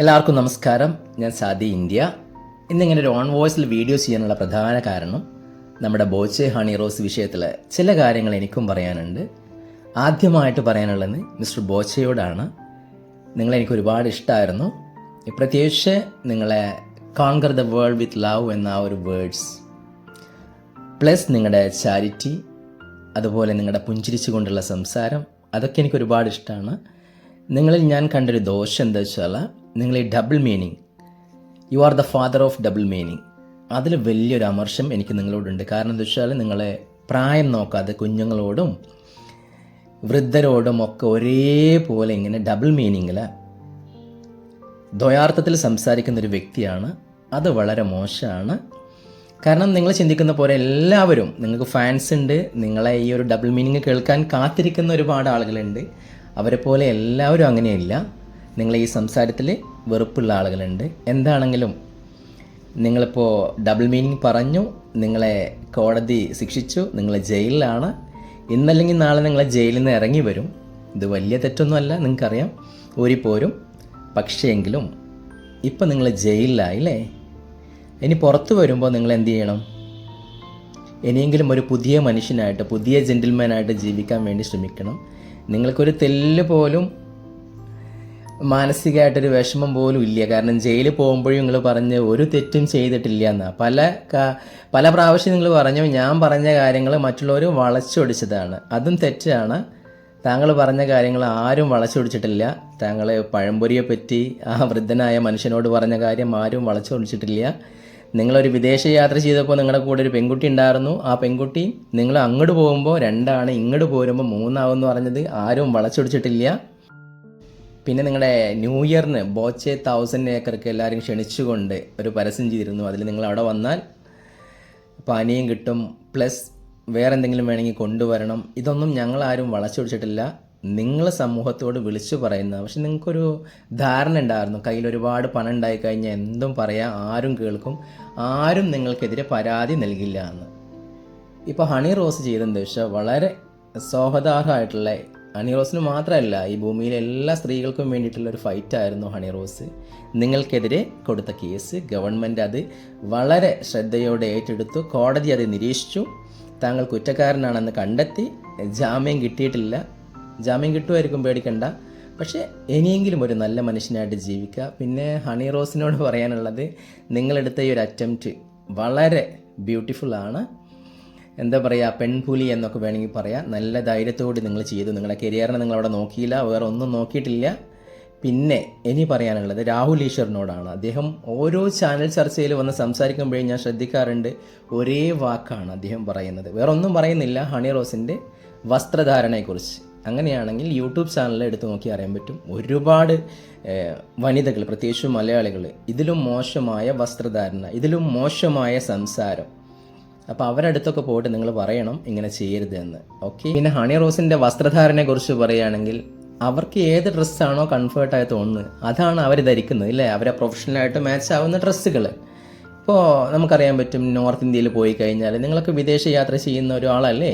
എല്ലാവർക്കും നമസ്കാരം. ഞാൻ സാദി ഇന്ത്യ. ഇന്നിങ്ങനെ ഒരു ഓൺ വോയിസിൽ വീഡിയോ ചെയ്യാനുള്ള പ്രധാന കാരണം നമ്മുടെ ബോച്ചെ ഹണി റോസ് വിഷയത്തിൽ ചില കാര്യങ്ങൾ എനിക്കും പറയാനുണ്ട്. ആദ്യമായിട്ട് പറയാനുള്ളത് മിസ്റ്റർ ബോച്ചയോടാണ്. നിങ്ങളെ എനിക്ക് ഒരുപാട് ഇഷ്ടമായിരുന്നു പ്രത്യേകിച്ച് നിങ്ങളെ conquer the world with love എന്ന ആ ഒരു വേർഡ്സ് പ്ലസ് നിങ്ങളുടെ ചാരിറ്റി അതുപോലെ നിങ്ങളുടെ പുഞ്ചിരിച്ചുകൊണ്ടുള്ള സംസാരം അതൊക്കെ എനിക്ക് ഒരുപാട് ഇഷ്ടമാണ് നിങ്ങളിൽ ഞാൻ കണ്ടൊരു ദോഷം എന്താ വെച്ചാൽ നിങ്ങൾ ഈ double meaning you are the father of double meaning അതിൽ വലിയൊരു അമർഷം എനിക്ക് നിങ്ങളോടുണ്ട്. കാരണം എന്താ വെച്ചാൽ നിങ്ങളെ പ്രായം നോക്കാതെ കുഞ്ഞുങ്ങളോടും വൃദ്ധരോടും ഒക്കെ ഒരേപോലെ ഇങ്ങനെ ഡബിൾ മീനിങ്ങിൽ ദ്വയാർത്ഥത്തിൽ സംസാരിക്കുന്ന ഒരു വ്യക്തിയാണ്. അത് വളരെ മോശമാണ്. കാരണം നിങ്ങൾ ചിന്തിക്കുന്ന പോലെ എല്ലാവരും നിങ്ങൾക്ക് ഫാൻസ് ഉണ്ട് നിങ്ങളെ ഈ ഒരു ഡബിൾ മീനിങ് കേൾക്കാൻ കാത്തിരിക്കുന്ന ഒരുപാട് ആളുകളുണ്ട്. അവരെ പോലെ എല്ലാവരും അങ്ങനെയല്ല. നിങ്ങളെ ഈ സംസാരത്തിൽ വെറുപ്പുള്ള ആളുകളുണ്ട്. എന്താണെങ്കിലും നിങ്ങളിപ്പോൾ ഡബിൾ മീനിങ് പറഞ്ഞു നിങ്ങളെ കോടതി ശിക്ഷിച്ചു നിങ്ങൾ ജയിലിലാണ്. ഇന്നല്ലെങ്കിൽ നാളെ നിങ്ങളെ ജയിലിൽ നിന്ന് ഇറങ്ങി വരും. ഇത് വലിയ തെറ്റൊന്നുമല്ല നിങ്ങൾക്കറിയാം. ഊരിപ്പോരും പോരും. എങ്കിലും ഇപ്പം നിങ്ങൾ ജയിലിലായില്ലേ? ഇനി പുറത്ത് വരുമ്പോൾ നിങ്ങൾ എന്ത് ചെയ്യണം? ഇനിയെങ്കിലും ഒരു പുതിയ മനുഷ്യനായിട്ട് പുതിയ ജെന്റിൽമാനായിട്ട് ജീവിക്കാൻ വേണ്ടി ശ്രമിക്കണം. നിങ്ങൾക്കൊരു തെല്ല് പോലും മാനസികമായിട്ടൊരു വിഷമം പോലും ഇല്ല. കാരണം ജയിലിൽ പോകുമ്പോഴും നിങ്ങൾ പറഞ്ഞ് ഒരു തെറ്റും ചെയ്തിട്ടില്ല എന്നാ പല പല പ്രാവശ്യം നിങ്ങൾ പറഞ്ഞു ഞാൻ പറഞ്ഞ കാര്യങ്ങൾ മറ്റുള്ളവർ വളച്ചൊടിച്ചതാണ്. അതും തെറ്റാണ്. താങ്കൾ പറഞ്ഞ കാര്യങ്ങൾ ആരും വളച്ചൊടിച്ചിട്ടില്ല. താങ്കൾ പഴംപൊരിയെ പറ്റി ആ വൃദ്ധനായ മനുഷ്യനോട് പറഞ്ഞ കാര്യം ആരും വളച്ചൊടിച്ചിട്ടില്ല. നിങ്ങളൊരു വിദേശ യാത്ര ചെയ്തപ്പോൾ നിങ്ങളുടെ കൂടെ ഒരു പെൺകുട്ടി ഉണ്ടായിരുന്നു. ആ പെൺകുട്ടി നിങ്ങൾ അങ്ങോട്ട് പോകുമ്പോൾ രണ്ടാണ് ഇങ്ങോട്ട് പോരുമ്പോൾ മൂന്നാവും എന്ന് പറഞ്ഞത് ആരും വളച്ചൊടിച്ചിട്ടില്ല. പിന്നെ നിങ്ങളുടെ ന്യൂ ഇയറിന് ബോച്ചെ തൗസൻഡ് ഏക്കർക്ക് എല്ലാവരും ക്ഷണിച്ചുകൊണ്ട് ഒരു പരസ്യം ചെയ്തിരുന്നു. അതിൽ നിങ്ങൾ അവിടെ വന്നാൽ പാനീയം കിട്ടും. പ്ലസ് വേറെ എന്തെങ്കിലും വേണമെങ്കിൽ കൊണ്ടുവരണം. ഇതൊന്നും ഞങ്ങളാരും വളച്ചൊടിച്ചിട്ടില്ല നിങ്ങൾ സമൂഹത്തോട് വിളിച്ചു പറയുന്ന പക്ഷെ നിങ്ങൾക്കൊരു ധാരണ ഉണ്ടായിരുന്നു. കയ്യിൽ ഒരുപാട് പണം ഉണ്ടായി കഴിഞ്ഞാൽ എന്തും പറയാം ആരും കേൾക്കും ആരും നിങ്ങൾക്കെതിരെ പരാതി നൽകില്ല എന്ന്. ഇപ്പോൾ ഹണി റോസ് ചെയ്തെന്ന് വെച്ചാൽ വളരെ സ്വാഗതാർഹമായിട്ടുള്ള ഹണി റോസിന് മാത്രമല്ല ഈ ഭൂമിയിലെ എല്ലാ സ്ത്രീകൾക്കും വേണ്ടിയിട്ടുള്ള ഒരു ഫൈറ്റായിരുന്നു ഹണി റോസ്. നിങ്ങൾക്കെതിരെ കൊടുത്ത കേസ് ഗവൺമെന്റ് അത് വളരെ ശ്രദ്ധയോടെ ഏറ്റെടുത്തു കോടതി അത് നിരീക്ഷിച്ചു. താങ്കൾ കുറ്റക്കാരനാണെന്ന് കണ്ടെത്തി ജാമ്യം കിട്ടിയിട്ടില്ല. ജാമ്യം കിട്ടുമായിരിക്കും പേടിക്കണ്ട. പക്ഷേ ഇനിയെങ്കിലും ഒരു നല്ല മനുഷ്യനായിട്ട് ജീവിക്കുക. പിന്നെ ഹണി റോസിനോട് പറയാനുള്ളത് നിങ്ങളെടുത്ത ഈ ഒരു അറ്റംപ്റ്റ് വളരെ ബ്യൂട്ടിഫുൾ ആണ്. എന്താ പറയുക പെൺപുലി എന്നൊക്കെ വേണമെങ്കിൽ പറയാം. നല്ല ധൈര്യത്തോടെ നിങ്ങൾ ചെയ്തു. നിങ്ങളുടെ കരിയറിനെ നിങ്ങൾ അവിടെ നോക്കിയില്ല വേറെ ഒന്നും നോക്കിയിട്ടില്ല. പിന്നെ ഇനി പറയാനുള്ളത് രാഹുൽ ഈശ്വറിനോടാണ്. അദ്ദേഹം ഓരോ ചാനൽ ചർച്ചയിൽ വന്ന് സംസാരിക്കുമ്പോഴേ ഞാൻ ശ്രദ്ധിക്കാറുണ്ട് ഒരേ വാക്കാണ് അദ്ദേഹം പറയുന്നത്. വേറെ ഒന്നും പറയുന്നില്ല ഹണി റോസിന്റെ വസ്ത്രധാരണയെക്കുറിച്ച്. അങ്ങനെയാണെങ്കിൽ യൂട്യൂബ് ചാനലിൽ എടുത്തു നോക്കി അറിയാൻ പറ്റും. ഒരുപാട് വനിതകൾ പ്രത്യേകിച്ചും മലയാളികൾ ഇതിലും മോശമായ വസ്ത്രധാരണ ഇതിലും മോശമായ സംസാരം. അപ്പോൾ അവരടുത്തൊക്കെ പോയിട്ട് നിങ്ങൾ പറയണം ഇങ്ങനെ ചെയ്യരുത് എന്ന് ഓക്കെ പിന്നെ ഹണി റോസിന്റെ വസ്ത്രധാരണയെ കുറിച്ച് പറയുകയാണെങ്കിൽ അവർക്ക് ഏത് ഡ്രസ്സാണോ കംഫേർട്ടായി തോന്നുന്നത് അതാണ് അവർ ധരിക്കുന്നത് ഇല്ലേ? അവരെ പ്രൊഫഷണലായിട്ട് മാച്ച് ആവുന്ന ഡ്രസ്സുകൾ. ഇപ്പോൾ നമുക്കറിയാൻ പറ്റും നോർത്ത് ഇന്ത്യയിൽ പോയി കഴിഞ്ഞാൽ നിങ്ങളൊക്കെ വിദേശ യാത്ര ചെയ്യുന്ന ഒരാളല്ലേ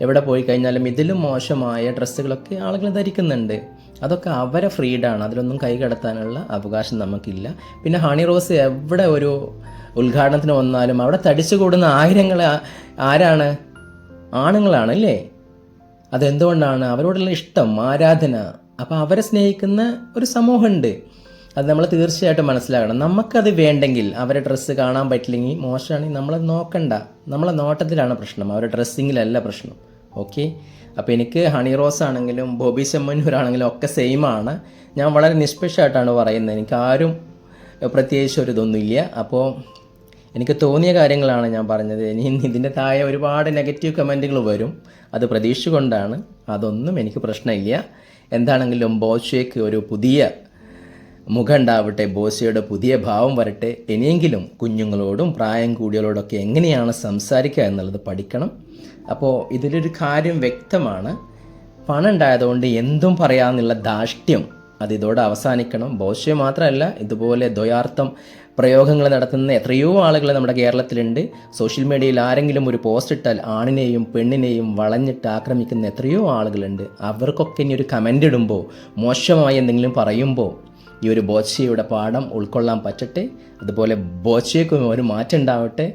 എവിടെ പോയി കഴിഞ്ഞാലും ഇതിലും മോശമായ ഡ്രസ്സുകളൊക്കെ ആളുകൾ ധരിക്കുന്നുണ്ട്. അതൊക്കെ അവരെ ഫ്രീഡാണ് അതിലൊന്നും കൈ കടത്താനുള്ള അവകാശം നമുക്കില്ല. പിന്നെ ഹണി റോസ് എവിടെ ഒരു ഉദ്ഘാടനത്തിന് വന്നാലും അവിടെ തടിച്ചു കൂടുന്ന ആയിരങ്ങൾ ആരാണ്? ആണുങ്ങളാണ് അല്ലേ? അതെന്തുകൊണ്ടാണ്? അവരോടുള്ള ഇഷ്ടം ആരാധന. അപ്പോൾ അവരെ സ്നേഹിക്കുന്ന ഒരു സമൂഹമുണ്ട്. അത് നമ്മൾ തീർച്ചയായിട്ടും മനസ്സിലാക്കണം നമുക്കത് വേണ്ടെങ്കിൽ അവരെ ഡ്രസ്സ് കാണാൻ പറ്റില്ലെങ്കിൽ മോശമാണെങ്കിൽ നമ്മളത് നോക്കണ്ട. നമ്മളെ നോട്ടത്തിലാണ് പ്രശ്നം. അവരുടെ ഡ്രസ്സിങ്ങിലല്ല പ്രശ്നം. ഓക്കെ അപ്പോൾ എനിക്ക് ഹണി റോസ് ആണെങ്കിലും ബോബി ചെമ്മന്നൂരാണെങ്കിലും ഒക്കെ സെയിം ആണ്. ഞാൻ വളരെ നിഷ്പക്ഷമായിട്ടാണ് പറയുന്നത്. എനിക്ക് ആരും പ്രത്യേകിച്ച് ഒരു ഇതൊന്നുമില്ല അപ്പോൾ എനിക്ക് തോന്നിയ കാര്യങ്ങളാണ് ഞാൻ പറഞ്ഞത്. ഇനി ഇതിന്റെ താഴെ ഒരുപാട് നെഗറ്റീവ് കമന്റുകൾ വരും. അത് പ്രതീക്ഷിച്ചുകൊണ്ടാണ്. അതൊന്നും എനിക്ക് പ്രശ്നമില്ല. എന്താണെങ്കിലും ബോഷയ്ക്ക് ഒരു പുതിയ മുഖം ബോസിയുടെ പുതിയ ഭാവം വരട്ടെ ഇനിയെങ്കിലും കുഞ്ഞുങ്ങളോടും പ്രായം കൂടിയവരോടൊക്കെ എങ്ങനെയാണ് സംസാരിക്കുക എന്നുള്ളത് പഠിക്കണം. അപ്പോൾ ഇതിലൊരു കാര്യം വ്യക്തമാണ്. പണം ഉണ്ടായതുകൊണ്ട് എന്തും പറയാമെന്നുള്ള ധാഷ്ട്യം അത് ഇതോടെ അവസാനിക്കണം. ബോഷ്യ മാത്രമല്ല ഇതുപോലെ ദ്വയാർത്ഥം പ്രയോഗങ്ങൾ നടത്തുന്ന എത്രയോ ആളുകൾ നമ്മുടെ കേരളത്തിലുണ്ട്. സോഷ്യൽ മീഡിയയിൽ ആരെങ്കിലും ഒരു പോസ്റ്റ് ഇട്ടാൽ ആണിനെയും പെണ്ണിനെയും വളഞ്ഞിട്ട് ആക്രമിക്കുന്ന എത്രയോ ആളുകളുണ്ട്. അവർക്കൊക്കെ ഇനി ഒരു കമന്റ് ഇടുമ്പോൾ മോശമായി എന്തെങ്കിലും പറയുമ്പോൾ ഈ ഒരു ബോച്ചയുടെ പാഠം ഉൾക്കൊള്ളാൻ പറ്റട്ടെ. അതുപോലെ ബോച്ചയ്ക്കും ഒരു മാറ്റം ഉണ്ടാവട്ടെ.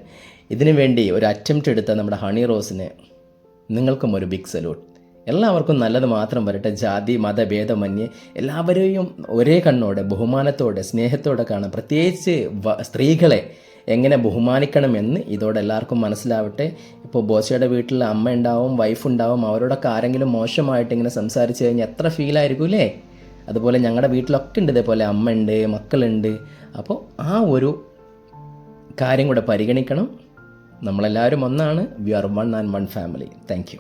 ഇതിനു വേണ്ടി ഒരു അറ്റംപ്റ്റ് എടുത്ത നമ്മുടെ ഹണി റോസിന് നിങ്ങൾക്കും ഒരു ബിഗ് സല്യൂട്ട് എല്ലാവർക്കും നല്ലത് മാത്രം വരട്ടെ. ജാതി മതഭേദമന്യേ എല്ലാവരെയും ഒരേ കണ്ണോടെ ബഹുമാനത്തോടെ സ്നേഹത്തോടെ കാണാം. പ്രത്യേകിച്ച് സ്ത്രീകളെ എങ്ങനെ ബഹുമാനിക്കണമെന്ന് ഇതോടെ എല്ലാവർക്കും മനസ്സിലാവട്ടെ. ഇപ്പോൾ ബോച്ചയുടെ വീട്ടിൽ അമ്മ ഉണ്ടാവും വൈഫ് ഉണ്ടാവും അവരോടൊക്കെ ആരെങ്കിലും മോശമായിട്ട് ഇങ്ങനെ സംസാരിച്ച് കഴിഞ്ഞാൽ എത്ര ഫീലായിരിക്കും അല്ലേ? അതുപോലെ ഞങ്ങളുടെ വീട്ടിലൊക്കെ ഉണ്ട് ഇതേപോലെ അമ്മ ഉണ്ട് മക്കളുണ്ട്. അപ്പോൾ ആ ഒരു കാര്യം കൂടെ പരിഗണിക്കണം. നമ്മളെല്ലാവരും ഒന്നാണ് we are one and one family thank you